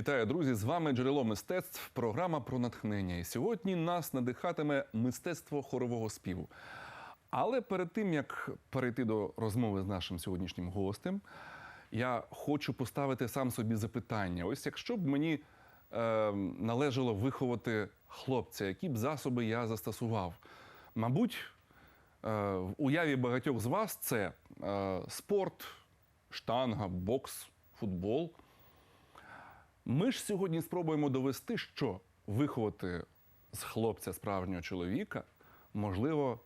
Вітаю, друзі! З вами джерело мистецтв. Програма про натхнення. І сьогодні нас надихатиме мистецтво хорового співу. Але перед тим як перейти до розмови з нашим сьогоднішнім гостем, я хочу поставити сам собі запитання: ось якщо б мені е, належало виховати хлопця, які б засоби я застосував, мабуть, е, в уяві багатьох з вас це е, спорт, штанга, бокс, футбол. Ми ж сьогодні спробуємо довести, що виховати з хлопця справжнього чоловіка можливо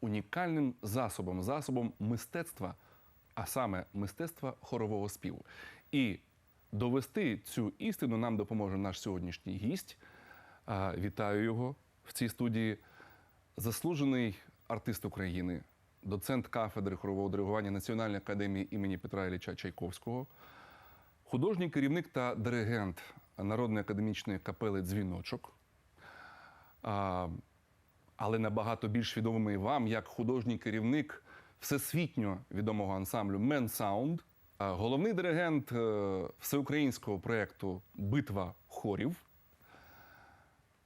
унікальним засобом, засобом мистецтва, а саме мистецтва хорового співу. І довести цю істину нам допоможе наш сьогоднішній гість. Вітаю його в цій студії. Заслужений артист України, доцент кафедри хорового диригування Національної академії імені Петра Ілліча Чайковського, художній керівник та диригент Народної академічної капели Дзвіночок. Але набагато більш відомий вам як художній керівник всесвітньо відомого ансамблю Men Sound, головний диригент е, всеукраїнського проєкту Битва хорів,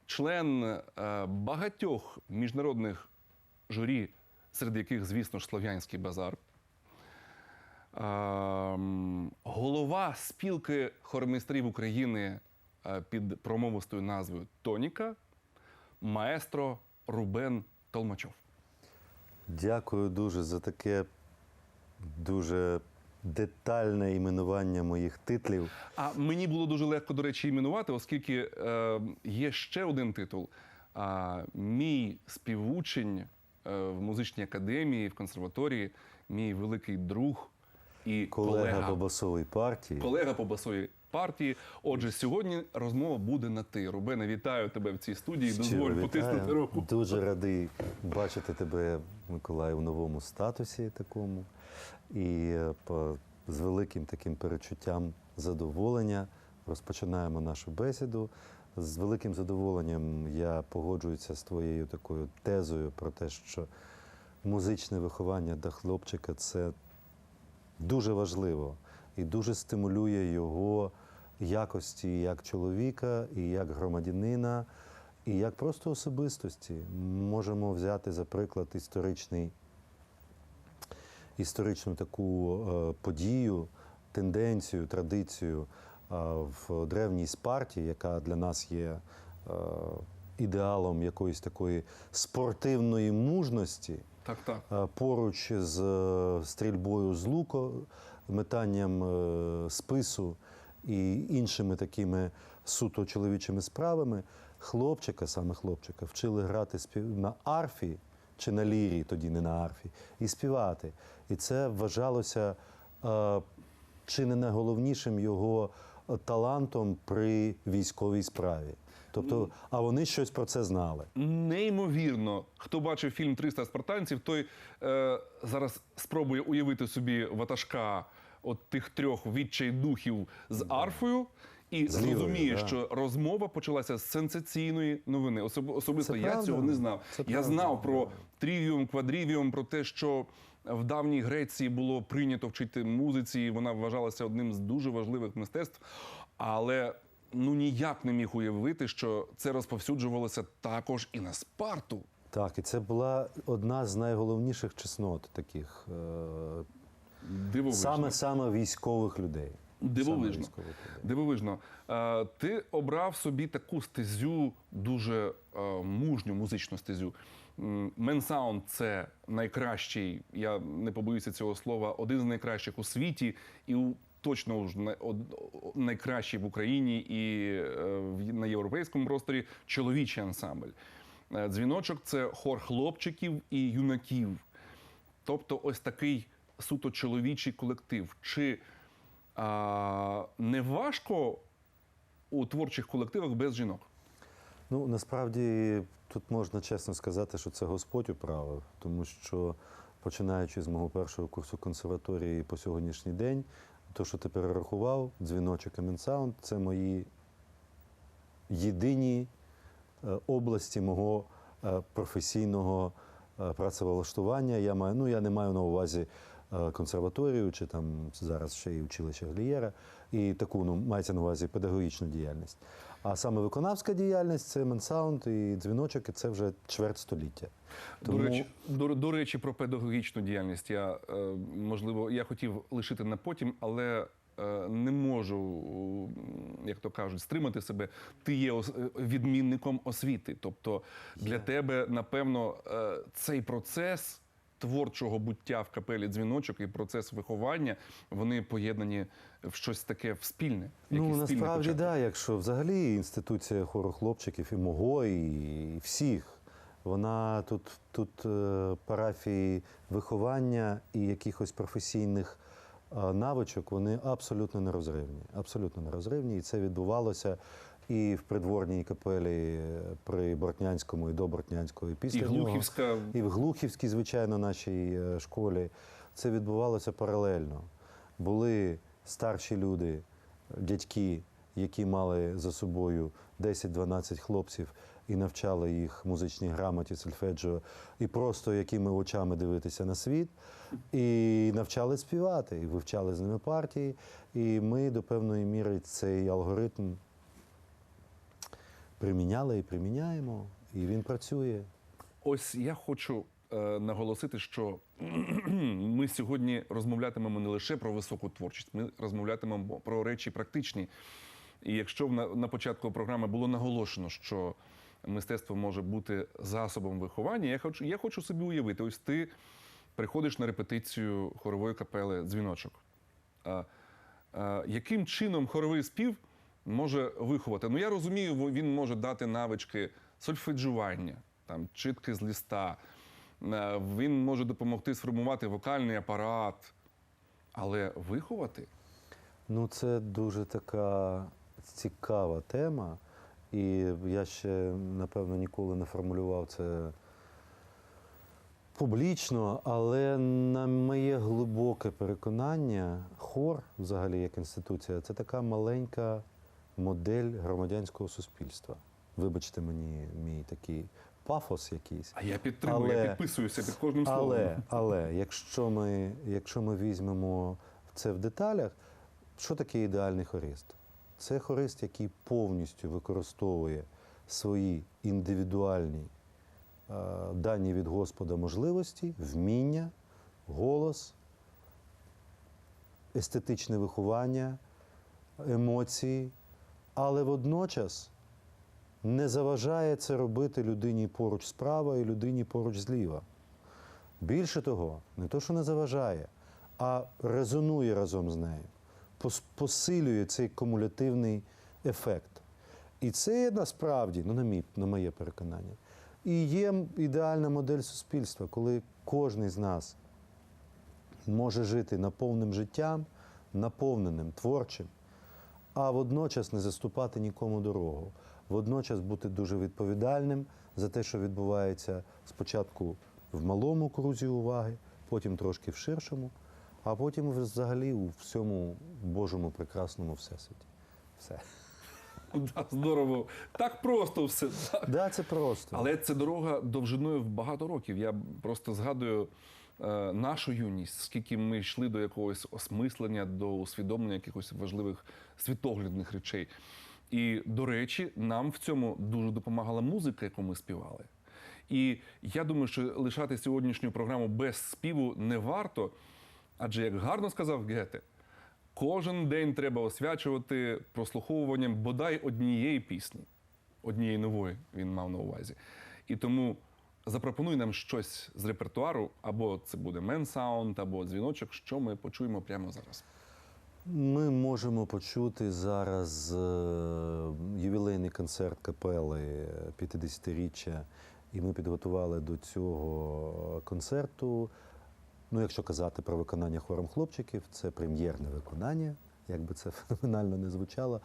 член е, багатьох міжнародних журі, серед яких, звісно ж, Слов'янський базар. Голова спілки хормейстрів України е, під промовистою назвою Тоніка, маестро Рубен Толмачов. Дякую дуже за таке дуже детальне іменування моїх титлів. А мені було дуже легко, до речі, іменувати, оскільки е, є ще один титул. А, мій співучень е, в музичній академії, в консерваторії, мій великий друг і Колега, колега, по басовій партії. колега по басовій партії. Отже, сьогодні розмова буде на ти. Рубене, вітаю тебе в цій студії. Щиро Дозволь вітаю. потиснути руку. Дуже радий бачити тебе, Миколай, у новому статусі такому. І е, по- з великим таким перечуттям задоволення розпочинаємо нашу бесіду. З великим задоволенням я погоджуюся з твоєю такою тезою про те, що музичне виховання для хлопчика це дуже важливо і дуже стимулює його якості як чоловіка, і як громадянина, і як просто особистості. Можемо взяти за приклад історичний, історичну таку е, подію, тенденцію, традицію е, в древній Спарті, яка для нас є е, ідеалом якоїсь такої спортивної мужності. Так, так. Е, поруч з е, стрільбою з луку, метанням е, спису і іншими такими суто чоловічими справами, хлопчика, саме хлопчика, вчили грати спів... на арфі чи на лірі, тоді не на арфі, і співати. І це вважалося чи не найголовнішим його талантом при військовій справі. Тобто, а вони щось про це знали. Неймовірно, хто бачив фільм «300 спартанців, той е, зараз спробує уявити собі ватажка от тих трьох відчайдухів з арфою. І З лівою, зрозуміє, да. що розмова почалася з сенсаційної новини. Особ, особисто Це я правда. цього не знав. Це я правда, знав про трівіум, квадрівіум, про те, що в давній Греції було прийнято вчити музиці, і вона вважалася одним з дуже важливих мистецтв. Але ну ніяк не міг уявити, що це розповсюджувалося також і на Спарту. Так, і це була одна з найголовніших чеснот таких е, саме саме військових людей. Дивовижно. Дивовижно. Е, ти обрав собі таку стезю, дуже е, мужню музичну стезю. Менсаунд це найкращий, я не побоюся цього слова, один з найкращих у світі і у точно ж найкращий в Україні і е, на європейському просторі чоловічий ансамбль. Е, Дзвіночок це хор хлопчиків і юнаків. Тобто, ось такий суто чоловічий колектив. Чи а, не важко у творчих колективах без жінок? Ну насправді тут можна чесно сказати, що це Господь управив, тому що починаючи з мого першого курсу консерваторії по сьогоднішній день, то, що ти перерахував, дзвіночок і це мої єдині е, області мого е, професійного е, працевлаштування. Я маю, ну я не маю на увазі консерваторію, чи там зараз ще й училище Глієра, і таку ну, мається на увазі педагогічну діяльність. А саме виконавська діяльність це менсаунд і дзвіночок, і це вже чверть століття. Тому- До, речі, до, до речі, про педагогічну діяльність. Я е, можливо, я хотів лишити на потім, але е, не можу, як то кажуть, стримати себе. Ти є е, відмінником освіти. Тобто для тебе, напевно, цей процес. Творчого буття в капелі дзвіночок і процес виховання вони поєднані в щось таке в спільне. Ну, насправді, початок. да, якщо взагалі інституція хору хлопчиків і мого, і всіх, вона тут, тут е, парафії виховання і якихось професійних е, навичок, вони абсолютно нерозривні. Абсолютно нерозривні. І це відбувалося і в придворній капелі при Бортнянському, і до Бортнянського, і після і нього. Глухівська І в Глухівській, звичайно, нашій е, школі це відбувалося паралельно. Були старші люди, дядьки, які мали за собою 10-12 хлопців і навчали їх музичній грамоті, сольфеджіо, і просто якими очами дивитися на світ, і навчали співати, і вивчали з ними партії. І ми до певної міри цей алгоритм приміняли і приміняємо, і він працює. Ось я хочу е, наголосити, що ми сьогодні розмовлятимемо не лише про високу творчість, ми розмовлятимемо про речі практичні. І якщо на, на початку програми було наголошено, що мистецтво може бути засобом виховання, я хочу, я хочу собі уявити, ось ти приходиш на репетицію хорової капели дзвіночок. А, а, яким чином хоровий спів може виховати? Ну я розумію, він може дати навички сольфеджування, там читки з листа. Е, Він може допомогти сформувати вокальний апарат, але виховати Ну, це дуже така цікава тема, і я ще, напевно, ніколи не формулював це публічно, але на моє глибоке переконання, хор, взагалі, як інституція, це така маленька модель громадянського суспільства. Вибачте мені мій такий пафос якийсь. А я підтримую, я підписуюся під кожним словом. Але, але якщо ми, якщо ми візьмемо це в деталях, що таке ідеальний хорист? Це хорист, який повністю використовує свої індивідуальні е, дані від Господа можливості, вміння, голос, естетичне виховання, емоції, але водночас не заважає це робити людині поруч справа і людині поруч зліва. Більше того, не то, що не заважає, а резонує разом з нею, посилює цей кумулятивний ефект. І це насправді, ну, на, мій, на моє переконання, і є ідеальна модель суспільства, коли кожен з нас може жити наповненим життям, наповненим, творчим, а водночас не заступати нікому дорогу, водночас бути дуже відповідальним за те, що відбувається спочатку в малому крузі уваги, потім трошки в ширшому, а потім взагалі у всьому Божому прекрасному всесвіті. Все. Да, здорово. Так просто все. так. Да, це просто. Але це дорога довжиною в багато років. Я просто згадую нашу юність, скільки ми йшли до якогось осмислення, до усвідомлення якихось важливих світоглядних речей. І, до речі, нам в цьому дуже допомагала музика, яку ми співали. І я думаю, що лишати сьогоднішню програму без співу не варто, адже, як гарно сказав Гете, кожен день треба освячувати прослуховуванням бодай однієї пісні однієї нової він мав на увазі. І тому запропонуй нам щось з репертуару, або це буде менсаунд, або дзвіночок, що ми почуємо прямо зараз. Ми можемо почути зараз е, ювілейний концерт капели 50-річчя, і ми підготували до цього концерту. Ну, якщо казати про виконання хором хлопчиків, це прем'єрне виконання, як би це феноменально не звучало.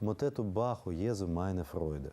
Мотету Баху Єзу Майне Фройде.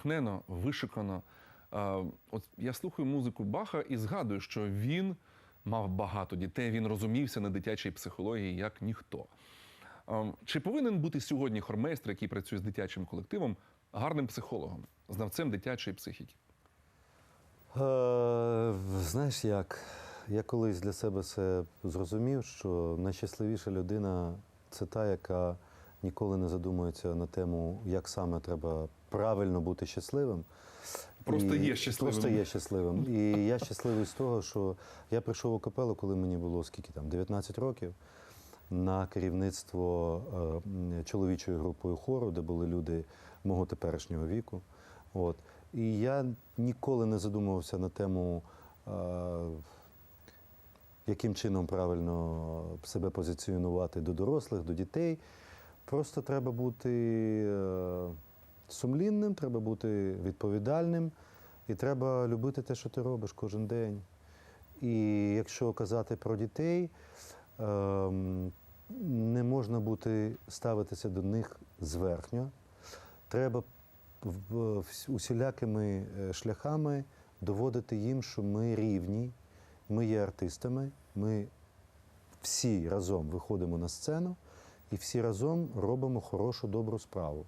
Натхнено, вишикано. От я слухаю музику Баха і згадую, що він мав багато дітей, він розумівся на дитячій психології як ніхто. Чи повинен бути сьогодні хормейстер, який працює з дитячим колективом, гарним психологом, знавцем дитячої психіки? Е, знаєш як? Я колись для себе це зрозумів, що найщасливіша людина це та, яка ніколи не задумується на тему, як саме треба правильно бути щасливим. Просто є щасливим. Просто є щасливим. І я щасливий з того, що я прийшов у капелу, коли мені було скільки там, 19 років, на керівництво е, м, чоловічою групою хору, де були люди мого теперішнього віку. От. І я ніколи не задумувався на тему, е, яким чином правильно себе позиціонувати до дорослих, до дітей. Просто треба бути е, сумлінним, треба бути відповідальним і треба любити те, що ти робиш кожен день. І якщо казати про дітей, ем, не можна бути ставитися до них зверхньо. Треба усілякими е, шляхами доводити їм, що ми рівні, ми є артистами, ми всі разом виходимо на сцену і всі разом робимо хорошу, добру справу.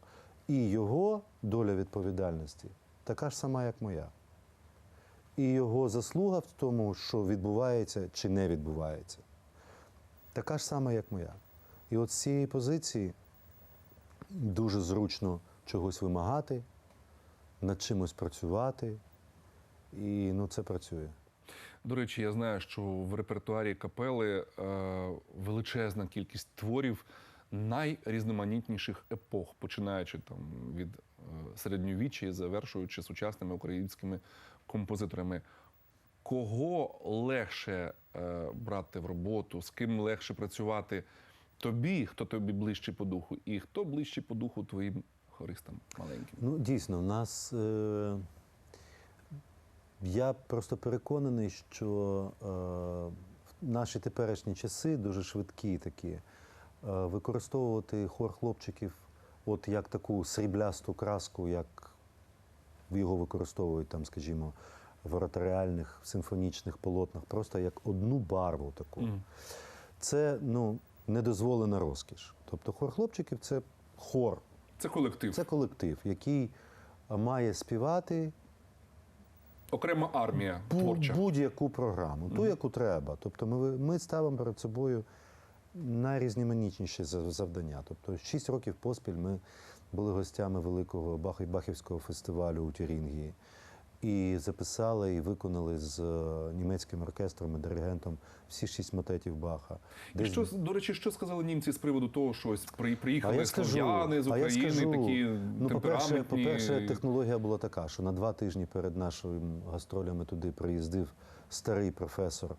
І його доля відповідальності така ж сама, як моя. І його заслуга в тому, що відбувається чи не відбувається, така ж сама, як моя. І от з цієї позиції дуже зручно чогось вимагати, над чимось працювати. І ну, це працює. До речі, я знаю, що в репертуарі капели е, величезна кількість творів найрізноманітніших епох, починаючи там від е, середньовіччя і завершуючи сучасними українськими композиторами. Кого легше е, брати в роботу, з ким легше працювати тобі, хто тобі ближче по духу, і хто ближче по духу твоїм хористам маленьким? Ну, дійсно, в нас. Е... Я просто переконаний, що е... наші теперішні часи дуже швидкі такі. Е... Використовувати хор хлопчиків, от як таку сріблясту краску, як його використовують там, скажімо, в ораторіальних симфонічних полотнах, просто як одну барву таку. Мгм. Це ну, недозволена розкіш. Тобто хор хлопчиків це хор, Це колектив, це колектив, який має співати окрема армія творча. будь-яку програму, ту, яку треба. Тобто ми, ми ставимо перед собою найрізноманітніші за- завдання. Тобто, шість років поспіль ми були гостями великого Бах- Бахівського фестивалю у Тюрінгії. І записали і виконали з е, німецьким оркестром і диригентом всі шість мотетів Баха. І Десь що, до речі, що сказали німці з приводу того, що ось при, приїхали А я скажу, слов'яни з України, скажу, такі Ну, по-перше, по-перше, технологія була така, що на два тижні перед нашими гастролями туди приїздив старий професор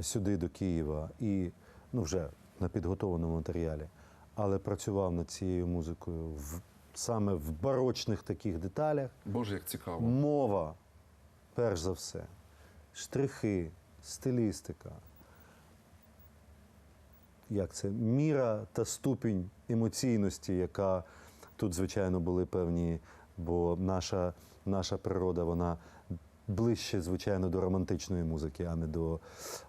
сюди до Києва і ну вже на підготовленому матеріалі, але працював над цією музикою в саме в барочних таких деталях. Боже, як цікаво. Мова, перш за все, штрихи, стилістика. Як це? Міра та ступінь емоційності, яка тут, звичайно, були певні, бо наша, наша природа, вона ближче, звичайно, до романтичної музики, а не до,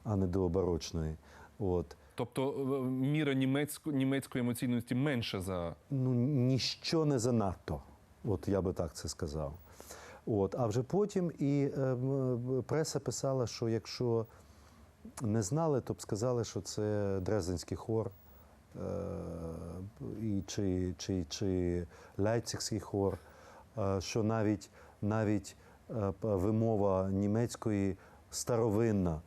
а не до барочної. От. Тобто е, міра німецько, німецької емоційності менша за ну, ніщо не занадто. От я би так це сказав. От, а вже потім і е, преса писала, що якщо не знали, то б сказали, що це Дрезденський хор, е, і, чи, чи, чи Ляйпцигський хор, е, що навіть, навіть е, вимова німецької старовинна.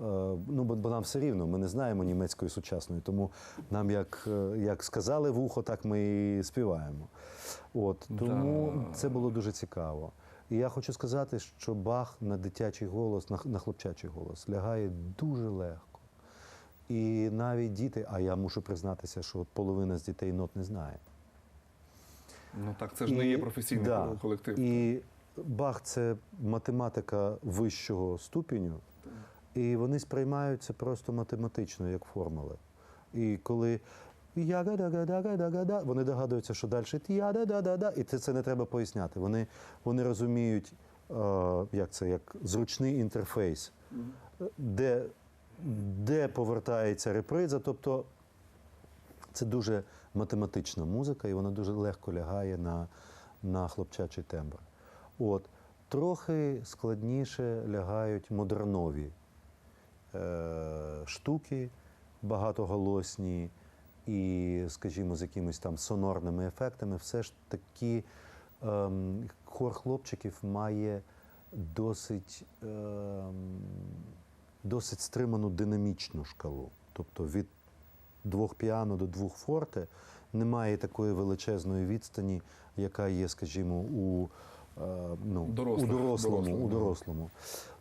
Е, Ну, бо, бо нам все рівно, ми не знаємо німецької сучасної, тому нам як, е, як сказали в ухо, так ми і співаємо. От, тому Да. це було дуже цікаво. І я хочу сказати, що Бах на дитячий голос, на, на хлопчачий голос лягає дуже легко. І навіть діти, а я мушу признатися, що половина з дітей нот не знає. ну так, це ж не є професійний да. колектив. І Бах це математика вищого ступеню, і вони сприймаються просто математично, як формули. І коли. Вони догадуються, що далі «я-да-да-да-да», і це, це не треба поясняти. Вони, вони розуміють, е, як це, як зручний інтерфейс, де, де повертається реприза. Тобто це дуже математична музика, і вона дуже легко лягає на, на хлопчачий тембр. От. Трохи складніше лягають модернові штуки, багатоголосні і, скажімо, з якимись там сонорними ефектами. Все ж таки ем, хор хлопчиків має досить, ем, досить стриману динамічну шкалу. Тобто від двох піано до двох форте немає такої величезної відстані, яка є, скажімо, у, е, ну, Дорослих, у дорослому. дорослих, у дорослому.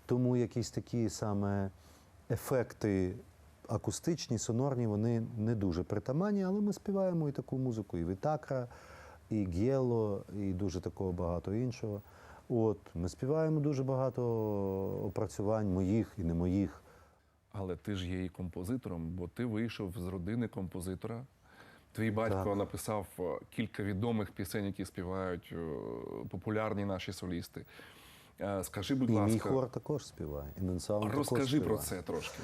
Тому якісь такі саме ефекти акустичні, сонорні, вони не дуже притаманні, але ми співаємо і таку музику, і Вітакра, і Гєло, і дуже такого багато іншого. От, ми співаємо дуже багато опрацювань моїх і не моїх. Але ти ж є і композитором, бо ти вийшов з родини композитора. Твій батько Так. написав е, кілька відомих пісень, які співають е, популярні наші солісти. Е, Скажи, будь І ласка, мій хор також співає. І Менсаун також розкажи про це трошки.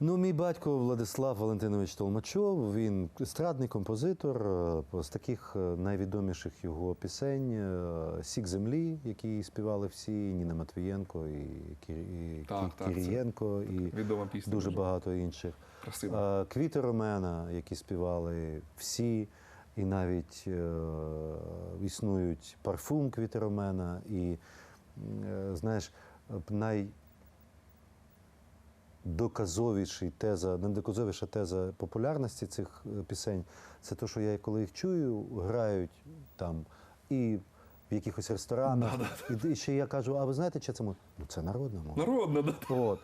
Ну, мій батько Владислав Валентинович Толмачов, він естрадний композитор. е, З таких е, найвідоміших його пісень Сік землі, які співали всі, Ніна Матвієнко, і, і Кірієнко, і Відома пісня. дуже багато інших. Красиво. Квіти Ромена, які співали всі, і навіть е, існують парфум Квіти Ромена, і знаєш, най доказовіший теза, недоказовіша теза популярності цих е, пісень, це те, що я коли їх чую, грають там і в якихось ресторанах, і, і ще я кажу, а ви знаєте, чи це мова? Ну це народна мова. Народна, да? От.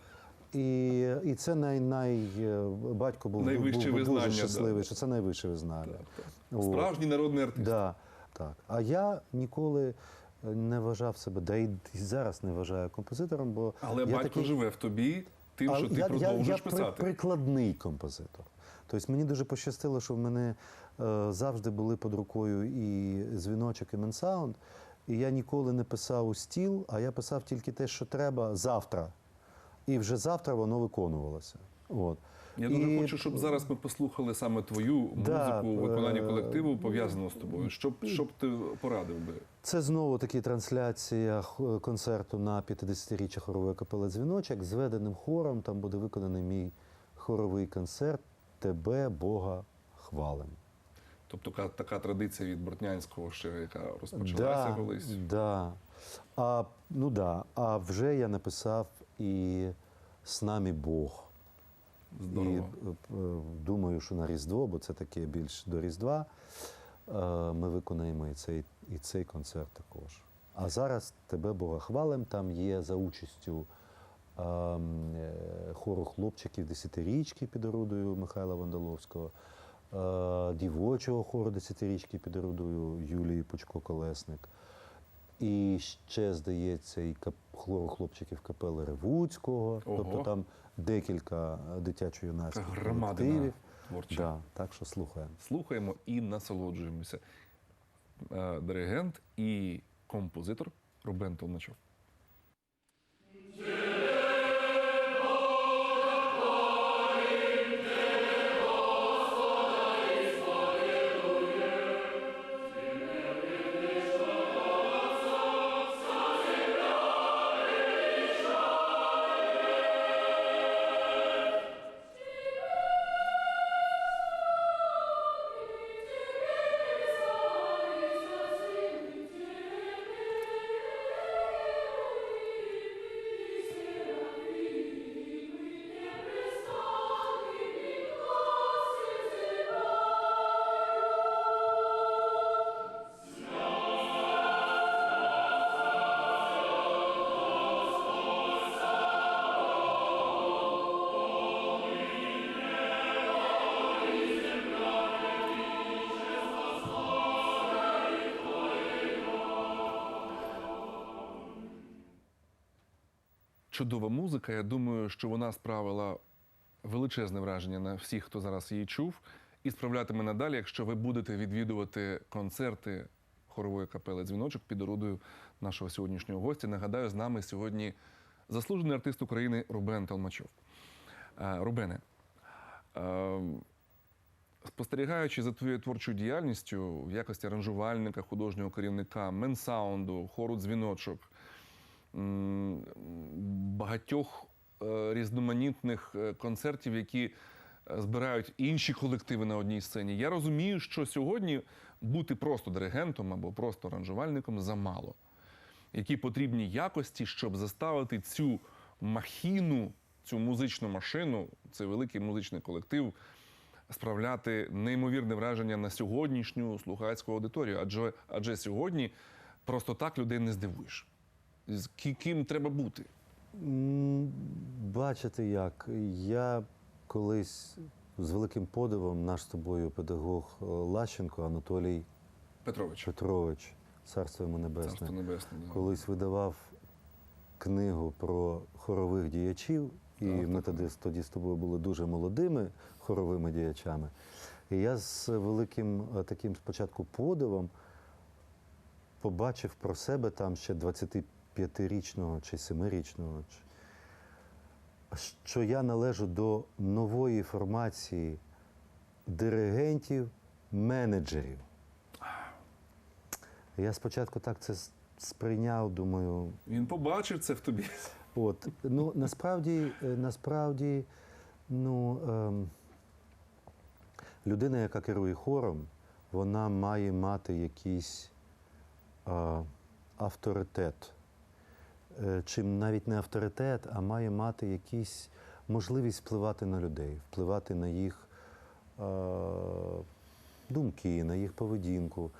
І, і це най, най, е, батько був, був, був визнання, дуже да. щасливий, що це найвище визнання. Так, От. Справжній народний артист. Да, так. А я ніколи е, не вважав себе, да і зараз не вважаю композитором, бо Але я батько такий- живе в тобі, тим, а що ти я, я, продовжуєш я при- писати. прикладний композитор. Тобто мені дуже пощастило, що в мене е, завжди були під рукою і дзвіночок, і менсаунд. І я ніколи не писав у стіл, а я писав тільки те, що треба завтра. І вже завтра воно виконувалося. От. Я дуже І- хочу, щоб зараз ми послухали саме твою Да, музику у виконанні е, колективу, пов'язану з тобою. Що б що б ти порадив би? Це знову таки трансляція концерту на 50-річчя хорової капели Дзвіночок з веденим хором. Там буде виконаний мій хоровий концерт Тебе, Бога, хвалим. Тобто така, така традиція від Бортнянського, ще яка розпочалася колись. Да. А, ну да. а вже я написав і з нами Бог. Здорово. І е, е, думаю, що на Різдво, бо це таке більш до Різдва, е, ми виконаємо і цей, і цей концерт також. А зараз тебе Бога хвалим. Там є за участю ем, хору хлопчиків десятирічки під орудою Михайла Вандаловського, дівочого хору десятирічки під орудою Юлії Пучко-Колесник. І ще, здається, і хлопчиків капели Ревуцького. Ого. Тобто там декілька дитячо-юнацьких колективів. Да, так що слухаємо. Слухаємо і насолоджуємося. Е, Диригент і композитор Рубен Толмачов. Чудова музика. Я думаю, що вона справила величезне враження на всіх, хто зараз її чув. і справлятиме надалі, якщо ви будете відвідувати концерти хорової капели Дзвіночок під орудою нашого сьогоднішнього гостя. Нагадаю, з нами сьогодні заслужений артист України Рубен Толмачов. Е, Рубене, е, спостерігаючи за твоєю творчою діяльністю в якості аранжувальника, художнього керівника, менсаунду, хору дзвіночок, багатьох е, різноманітних е, концертів, які е, збирають інші колективи на одній сцені. Я розумію, що сьогодні бути просто диригентом або просто аранжувальником замало. Які потрібні якості, щоб заставити цю махіну, цю музичну машину, цей великий музичний колектив справляти неймовірне враження на сьогоднішню слухацьку аудиторію. Адже, адже сьогодні просто так людей не здивуєш. З ким треба бути? Бачите як, я колись з великим подивом наш з тобою педагог е, Лащенко Анатолій Петрович, Петрович, царство йому небесне, царство небесне. да. колись видавав книгу про хорових діячів, і Так, ми так, тоді, тоді з тобою були дуже молодими хоровими діячами. І я з великим е, таким спочатку подивом побачив про себе там ще 25-річного чи 7-річного, що я належу до нової формації диригентів, менеджерів. Я спочатку так це сприйняв, думаю, Він побачив це в тобі. От ну насправді, е, насправді, ну ем, людина, яка керує хором, вона має мати якийсь е, авторитет. Е, Чим навіть не авторитет, а має мати якісь можливість впливати на людей, впливати на їх е, думки, на їх поведінку.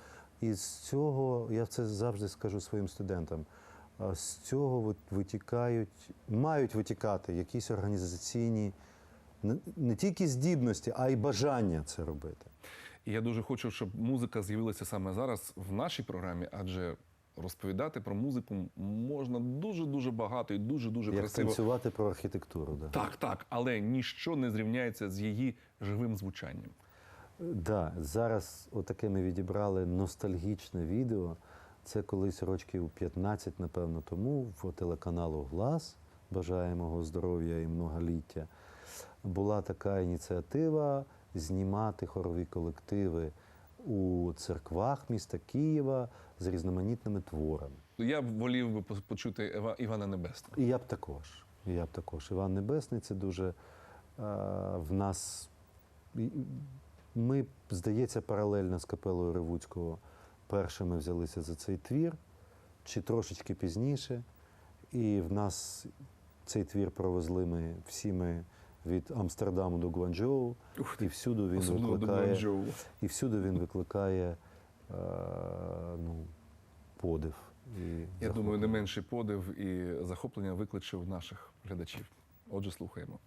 І з цього я це завжди скажу своїм студентам. З цього витікають, мають витікати якісь організаційні не тільки здібності, а й бажання це робити. І я дуже хочу, щоб музика з'явилася саме зараз в нашій програмі, адже розповідати про музику можна дуже дуже багато і дуже дуже Як красиво. танцювати про архітектуру. Да. Так, так, але ніщо не зрівняється з її живим звучанням. Да, зараз отаке ми відібрали ностальгічне відео. Це колись років 15, напевно, тому в телеканалу Глас бажаємо його здоров'я і многоліття. Була така ініціатива знімати хорові колективи у церквах міста Києва з різноманітними творами. Я б волів би почути Івана Небесного. І я б також. І я б також. Іван Небесний це дуже е, в нас. Ми, здається, паралельно з капелою Ревуцького першими взялися за цей твір, чи трошечки пізніше. І в нас цей твір провезли ми всі ми від Амстердаму до Гуанчжоу, Ух і всюди він Особливо до викликає, Гуанчжоу. і всюди він викликає е, ну, подив. І Я думаю, не менший подив і захоплення викличе в наших глядачів. Отже, слухаємо.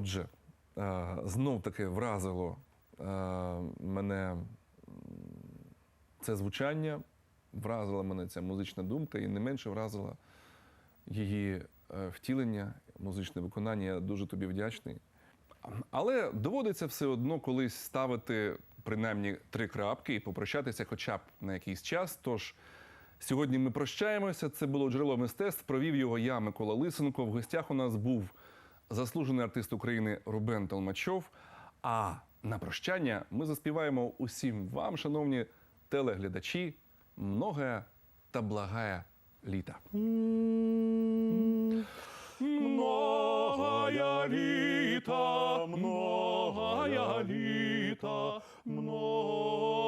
Отже, е, знов таки вразило е, мене це звучання, вразила мене ця музична думка, і не менше вразила її е, втілення, музичне виконання. Я дуже тобі вдячний. Але доводиться все одно колись ставити принаймні три крапки і попрощатися хоча б на якийсь час. Тож сьогодні ми прощаємося. Це було джерело мистецтв. Провів його я, Микола Лисенко. В гостях у нас був заслужений артист України Рубен Толмачов. А на прощання ми заспіваємо усім вам, шановні телеглядачі, многое та благая літа. Многая літа, многая літа, многая